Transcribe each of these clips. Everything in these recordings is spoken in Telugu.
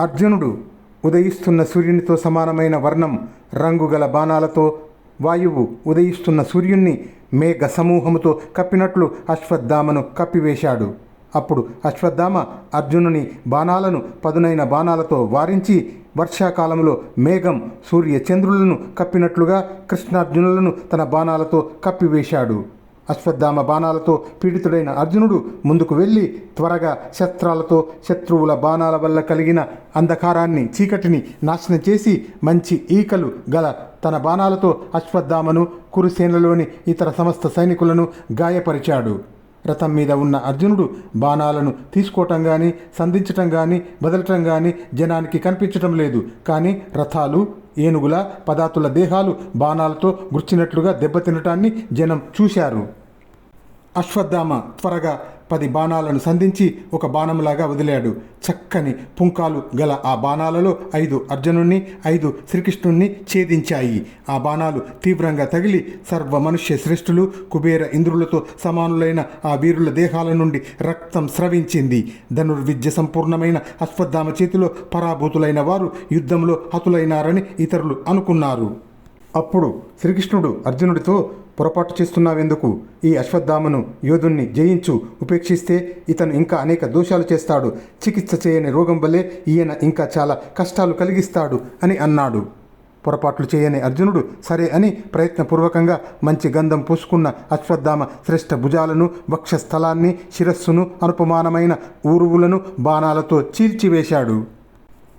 అర్జునుడు ఉదయిస్తున్న సూర్యునితో సమానమైన వర్ణం రంగుగల బాణాలతో వాయువు ఉదయిస్తున్న సూర్యుణ్ణి మేఘ సమూహముతో కప్పినట్లు అశ్వత్థామను కప్పివేశాడు. అప్పుడు అశ్వత్థామ అర్జునుని బాణాలను పదునైన బాణాలతో వారించి వర్షాకాలంలో మేఘం సూర్య చంద్రులను కప్పినట్లుగా కృష్ణార్జునులను తన బాణాలతో కప్పివేశాడు. అశ్వత్థామ బాణాలతో పీడితుడైన అర్జునుడు ముందుకు వెళ్ళి త్వరగా శస్త్రాలతో శత్రువుల బాణాల వల్ల కలిగిన అంధకారాన్ని చీకటిని నాశనం చేసి మంచి ఈకలు గల తన బాణాలతో అశ్వత్థామను కురుసేనలోని ఇతర సమస్త సైనికులను గాయపరిచాడు. రథం మీద ఉన్న అర్జునుడు బాణాలను తీసుకోవటం కానీ సంధించటం కానీ వదలటం కానీ జనానికి కనిపించటం లేదు. కానీ రథాలు ఏనుగుల పదార్థుల దేహాలు బాణాలతో గుర్చినట్లుగా దెబ్బతినటాన్ని జనం చూశారు. అశ్వత్థామ త్వరగా పది బాణాలను సంధించి ఒక బాణంలాగా వదిలాడు. చక్కని పుంకాలు గల ఆ బాణాలలో ఐదు అర్జునుణ్ణి ఐదు శ్రీకృష్ణుణ్ణి ఛేదించాయి. ఆ బాణాలు తీవ్రంగా తగిలి సర్వ మనుష్య శ్రేష్ఠులు కుబేర ఇంద్రులతో సమానులైన ఆ వీరుల దేహాల నుండి రక్తం స్రవించింది. ధనుర్విద్య సంపూర్ణమైన అశ్వత్థామ చేతిలో పరాభూతులైన వారు యుద్ధంలో హతులైనారని ఇతరులు అనుకున్నారు. అప్పుడు శ్రీకృష్ణుడు అర్జునుడితో పొరపాటు చేస్తున్నావెందుకు? ఈ అశ్వత్థామను యోధుణ్ణి జయించు ఉపేక్షిస్తే ఇతను ఇంకా అనేక దోషాలు చేస్తాడు. చికిత్స చేయని రోగం వల్లే ఈయన ఇంకా చాలా కష్టాలు కలిగిస్తాడు అని అన్నాడు. పొరపాట్లు చేయని అర్జునుడు సరే అని ప్రయత్నపూర్వకంగా మంచి గంధం పూసుకున్న అశ్వత్థామ శ్రేష్ఠ భుజాలను వక్షస్థలాన్ని శిరస్సును అనుపమానమైన ఊరువులను బాణాలతో చీల్చివేశాడు.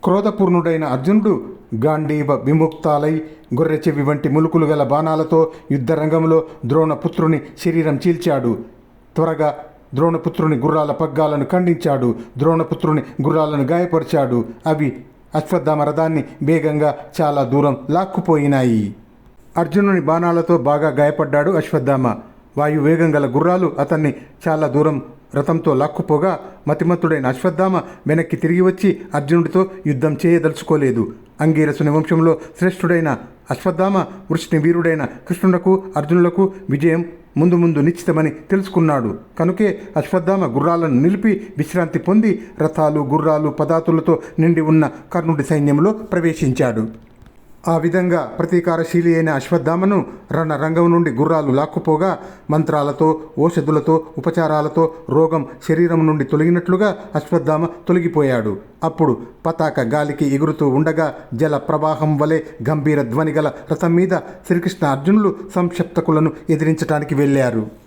క్రోధపూర్ణుడైన అర్జునుడు గాంధీవ విముక్తాలై గొర్రె చెవి వంటి ములుకులు గల బాణాలతో యుద్ధరంగంలో ద్రోణపుత్రుని శరీరం చీల్చాడు. త్వరగా ద్రోణపుత్రుని గుర్రాల పగ్గాలను ఖండించాడు. ద్రోణపుత్రుని గుర్రాలను గాయపరిచాడు. అవి అశ్వత్థామ రథాన్ని వేగంగా చాలా దూరం లాక్కుపోయినాయి. అర్జునుని బాణాలతో బాగా గాయపడ్డాడు అశ్వత్థామ. వాయు వేగం గల గుర్రాలు అతన్ని చాలా దూరం రథంతో లాక్కుపోగా మతిమత్తుడైన అశ్వత్థామ వెనక్కి తిరిగి వచ్చి అర్జునుడితో యుద్ధం చేయదలుచుకోలేదు. అంగీరసుని వంశంలో శ్రేష్ఠుడైన అశ్వత్థామ వృష్ణి వీరుడైన కృష్ణునకు అర్జునులకు విజయం ముందు ముందు నిశ్చితమని తెలుసుకున్నాడు. కనుకే అశ్వత్థామ గుర్రాలను నిలిపి విశ్రాంతి పొంది రథాలు గుర్రాలు పదాతులతో నిండి ఉన్న కర్ణుడి సైన్యంలో ప్రవేశించాడు. ఆ విధంగా ప్రతీకారశీలి అయిన అశ్వత్థామను రణరంగం నుండి గుర్రాలు లాక్కుపోగా మంత్రాలతో ఓషధులతో ఉపచారాలతో రోగం శరీరం నుండి తొలగినట్లుగా అశ్వత్థామ తొలగిపోయాడు. అప్పుడు పతాక గాలికి ఎగురుతూ ఉండగా జల ప్రవాహం వలె గంభీర ధ్వని గల రథం మీద శ్రీకృష్ణ అర్జునులు సంక్షప్తకులను ఎదిరించడానికి వెళ్ళారు.